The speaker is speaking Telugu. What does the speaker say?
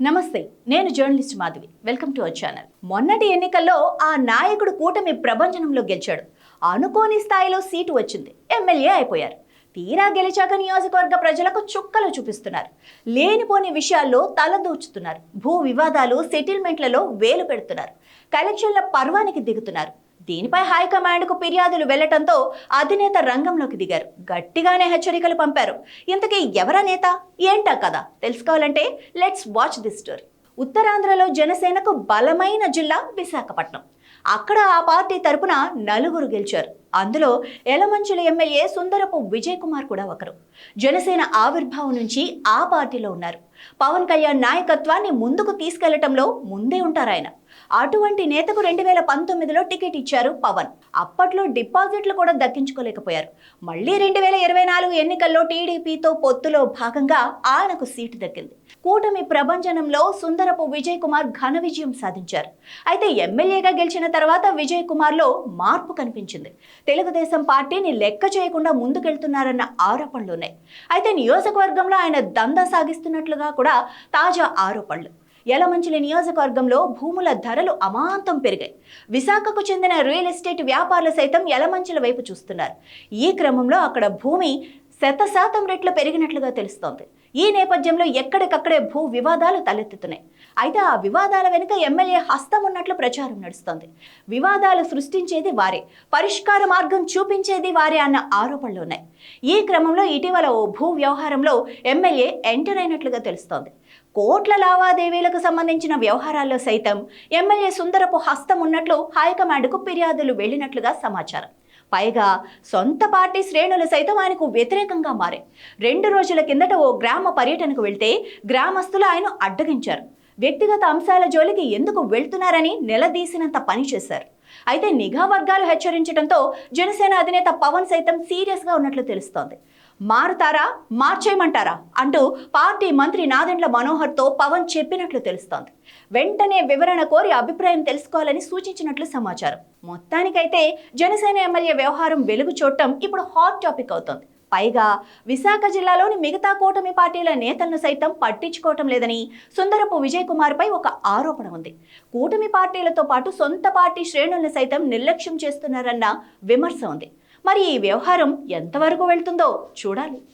నమస్తే నేను journalist Madhavi. Welcome to our channel. మొన్నటి ఎన్నికల్లో ఆ నాయకుడు కూటమి ప్రభంజనంలో గెలిచాడు. అనుకోని స్థాయిలో సీటు వచ్చింది. ఎమ్మెల్యే అయిపోయారు. తీరా గెలిచాక నియోజకవర్గ ప్రజలకు చుక్కలు చూపిస్తున్నారు. లేనిపోని విషయాల్లో తలదూచుతున్నారు. భూ వివాదాలు సెటిల్మెంట్లలో వేలు పెడుతున్నారు. కలెక్షన్ల పర్వానికి దిగుతున్నారు. దీనిపై హైకమాండ్కు ఫిర్యాదులు వెళ్ళటంతో అధినేత రంగంలోకి దిగారు. గట్టిగానే హెచ్చరికలు పంపారు. ఇంతకీ ఎవరా నేత? ఏంటా కదా తెలుసుకోవాలంటే లెట్స్ వాచ్ దిస్ స్టోరీ. ఉత్తరాంధ్రలో జనసేనకు బలమైన జిల్లా విశాఖపట్నం. అక్కడ ఆ పార్టీ తరపున నలుగురు గెలిచారు. అందులో ఎలమంచుల ఎమ్మెల్యే సుందరపు విజయ్ కుమార్ కూడా ఒకరు. జనసేన ఆవిర్భావం నుంచి ఆ పార్టీలో ఉన్నారు. పవన్ కళ్యాణ్ నాయకత్వాన్ని ముందుకు తీసుకెళ్ళటంలో ముందే ఉంటారు ఆయన అటువంటి నేతకు రెండు వేల పంతొమ్మిదిలో టికెట్ ఇచ్చారు పవన్. అప్పట్లో డిపాజిట్లు కూడా దక్కించుకోలేకపోయారు. మళ్ళీ రెండు వేల ఇరవై నాలుగు ఎన్నికల్లో టీడీపీతో పొత్తులో భాగంగా ఆయనకు సీటు దక్కింది. కూటమి ప్రభంజనంలో సుందరపు విజయ్ కుమార్ ఘన విజయం సాధించారు. అయితే ఎమ్మెల్యేగా గెలిచిన తర్వాత విజయ్ కుమార్లో మార్పు కనిపించింది. తెలుగుదేశం పార్టీని లెక్క చేయకుండా ముందుకెళ్తున్నారన్న ఆరోపణలున్నాయి. అయితే నియోజకవర్గంలో ఆయన దందా సాగిస్తున్నట్లుగా కూడా తాజా ఆరోపణలు. యలమంచిలి నియోజకవర్గంలో భూముల ధరలు అమాంతం పెరిగాయి. విశాఖకు చెందిన రియల్ ఎస్టేట్ వ్యాపారులు సైతం యలమంచిల వైపు చూస్తున్నారు. ఈ క్రమంలో అక్కడ భూమి శత శాతం రెట్లు పెరిగినట్లుగా తెలుస్తోంది. ఈ నేపథ్యంలో ఎక్కడికక్కడే భూ వివాదాలు తలెత్తుతున్నాయి. అయితే ఆ వివాదాల వెనుక ఎమ్మెల్యే హస్తం ఉన్నట్లు ప్రచారం నడుస్తోంది. వివాదాలు సృష్టించేది వారే పరిష్కార మార్గం చూపించేది వారే అన్న ఆరోపణలు ఉన్నాయి. ఈ క్రమంలో ఇటీవల ఓ భూ వ్యవహారంలో ఎమ్మెల్యే ఎంటర్ అయినట్లుగా తెలుస్తోంది. కోట్ల లావాదేవీలకు సంబంధించిన వ్యవహారాల్లో సైతం ఎమ్మెల్యే సుందరపు హస్తం ఉన్నట్లు హైకమాండ్కు ఫిర్యాదులు వెళ్ళినట్లుగా సమాచారం. పైగా సొంత పార్టీ శ్రేణులు సైతం ఆయనకు వ్యతిరేకంగా మారాయి రెండు రోజుల కిందట ఓ గ్రామ పర్యటనకు వెళ్తే గ్రామస్తులు ఆయన అడ్డగించారు. వ్యక్తిగత అంశాల జోలికి ఎందుకు వెళ్తున్నారని నిలదీసినంత పని చేశారు. అయితే నిఘా వర్గాలు హెచ్చరించడంతో జనసేన అధినేత పవన్ సైతం సీరియస్గా ఉన్నట్లు తెలుస్తోంది. మారుతారా? మార్చేయమంటారా? అంటూ పార్టీ మంత్రి నాదెండ్ల మనోహర్తో పవన్ చెప్పినట్లు తెలుస్తోంది. వెంటనే వివరణ కోరి అభిప్రాయం తెలుసుకోవాలని సూచించినట్లు సమాచారం. మొత్తానికైతే జనసేన ఎమ్మెల్యే వ్యవహారం వెలుగు చూడటం ఇప్పుడు హాట్ టాపిక్ అవుతోంది. పైగా విశాఖ జిల్లాలోని మిగతా కూటమి పార్టీల నేతలను సైతం పట్టించుకోవటం లేదని సుందరపు విజయ్ ఒక ఆరోపణ ఉంది. కూటమి పార్టీలతో పాటు సొంత పార్టీ శ్రేణులను సైతం నిర్లక్ష్యం చేస్తున్నారన్న విమర్శ ఉంది. మరి ఈ వ్యవహారం ఎంతవరకు వెళ్తుందో చూడాలి.